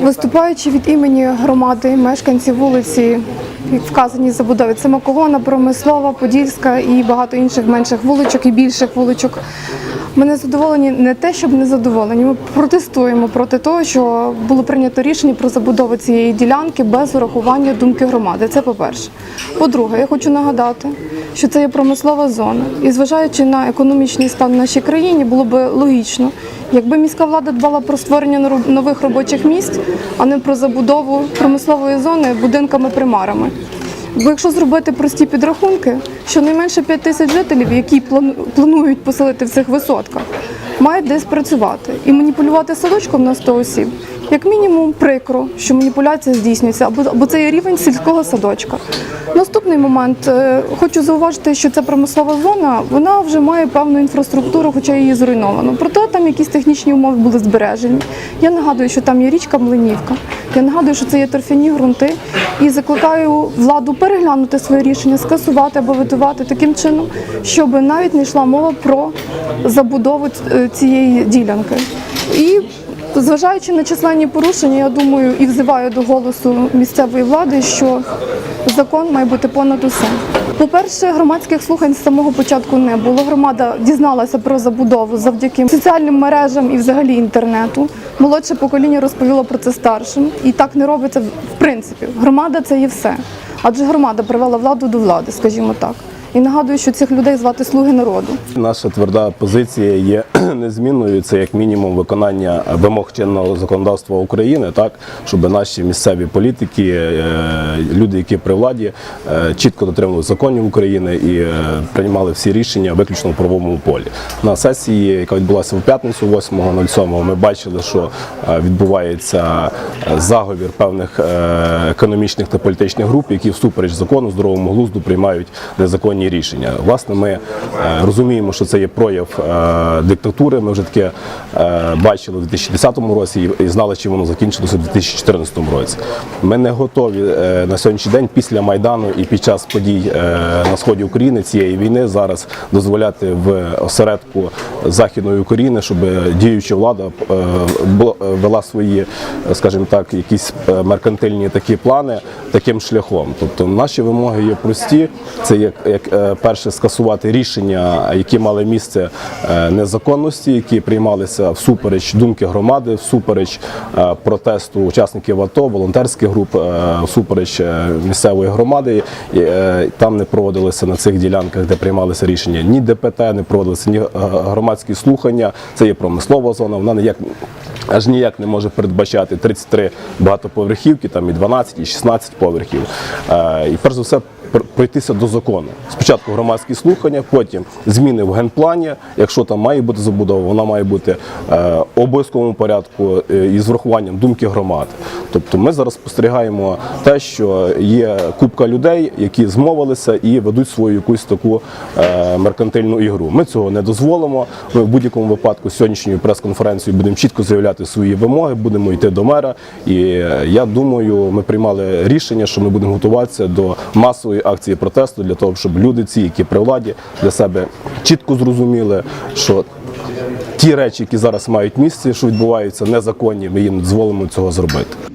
Виступаючи від імені громади, мешканців вулиці, вказані забудови, це Макогона, Промислова, Подільська і багато інших менших вуличок і більших вуличок. Ми не задоволені не те, щоб не задоволені. Ми протестуємо проти того, що було прийнято рішення про забудову цієї ділянки без урахування думки громади. Це по-перше. По-друге, я хочу нагадати, що це є промислова зона. І зважаючи на економічний стан в нашій країні, було б логічно, якби міська влада дбала про створення нових робочих місць, а не про забудову промислової зони будинками-примарами. Бо якщо зробити прості підрахунки, щонайменше 5 тисяч жителів, які планують поселити в цих висотках, мають десь працювати. І маніпулювати садочком на 100 осіб, як мінімум, прикро, що маніпуляція здійснюється, або, або це є рівень сільського садочка. Наступний момент Е, хочу зауважити, що ця промислова зона вона вже має певну інфраструктуру, хоча її зруйновано. Проте там якісь технічні умови були збережені. Я нагадую, що там є річка Млинівка. Я нагадую, що це є торфяні ґрунти, і закликаю владу переглянути своє рішення, скасувати або витувати таким чином, щоб навіть не йшла мова про забудову цієї ділянки. І зважаючи на численні порушення, я думаю і взиваю до голосу місцевої влади, що закон має бути понад усе. По-перше, громадських слухань з самого початку не було. Громада дізналася про забудову завдяки соціальним мережам і взагалі інтернету. Молодше покоління розповіло про це старшим, і так не робиться в принципі. Громада це є все. Адже громада привела владу до влади, скажімо так. І нагадую, що цих людей звати слуги народу. Наша тверда позиція є незмінною. Це як мінімум виконання вимог чинного законодавства України, так щоб наші місцеві політики, е, люди, які при владі, е, чітко дотримували законів України і е, приймали всі рішення виключно в правовому полі. На сесії, яка відбулася в п'ятницю, 8.07, ми бачили, що відбувається заговір певних економічних та політичних груп, які всупереч закону, здоровому глузду приймають незаконні рішення. Власне, ми розуміємо, що це є прояв е, диктатури. Ми вже таке е, бачили в 2010 році і- знали, чим воно закінчилося в 2014 році. Ми не готові е, на сьогоднішній день після майдану і під час подій е, на сході України цієї війни зараз дозволяти в осередку західної України, щоб діюча влада е, е, вела свої, е, скажімо так, якісь е, меркантильні такі плани таким шляхом. Тобто наші вимоги є прості. Це як, як е, перше скасувати рішення, які мали місце е, незаконності, які приймалися всупереч думки громади, всупереч е, протесту учасників АТО, волонтерських груп, е, всупереч місцевої громади. Там не проводилися на цих ділянках, де приймалися рішення ні ДПТ, не проводилися ні громадські слухання. Це є промислова зона. Вона ніяк аж ніяк не може передбачати 33 багатоповерхівки, там і 12, і 16 поверхів. І перш за все пройтися до закону. Спочатку громадські слухання, потім зміни в генплані. Якщо там має бути забудова, вона має бути е, в обов'язковому порядку е, і з врахуванням думки громади. Тобто ми зараз спостерігаємо те, що є купка людей, які змовилися і ведуть свою якусь таку е, меркантильну ігру. Ми цього не дозволимо. Ми в будь-якому випадку сьогоднішньою прес-конференцією будемо чітко заявляти свої вимоги, будемо йти до мера. І я думаю, ми приймали рішення, що ми будемо готуватися до масової акції протесту для того, щоб люди, ці, які при владі, для себе чітко зрозуміли, що ті речі, які зараз мають місце, що відбуваються незаконні, ми їм дозволимо цього зробити.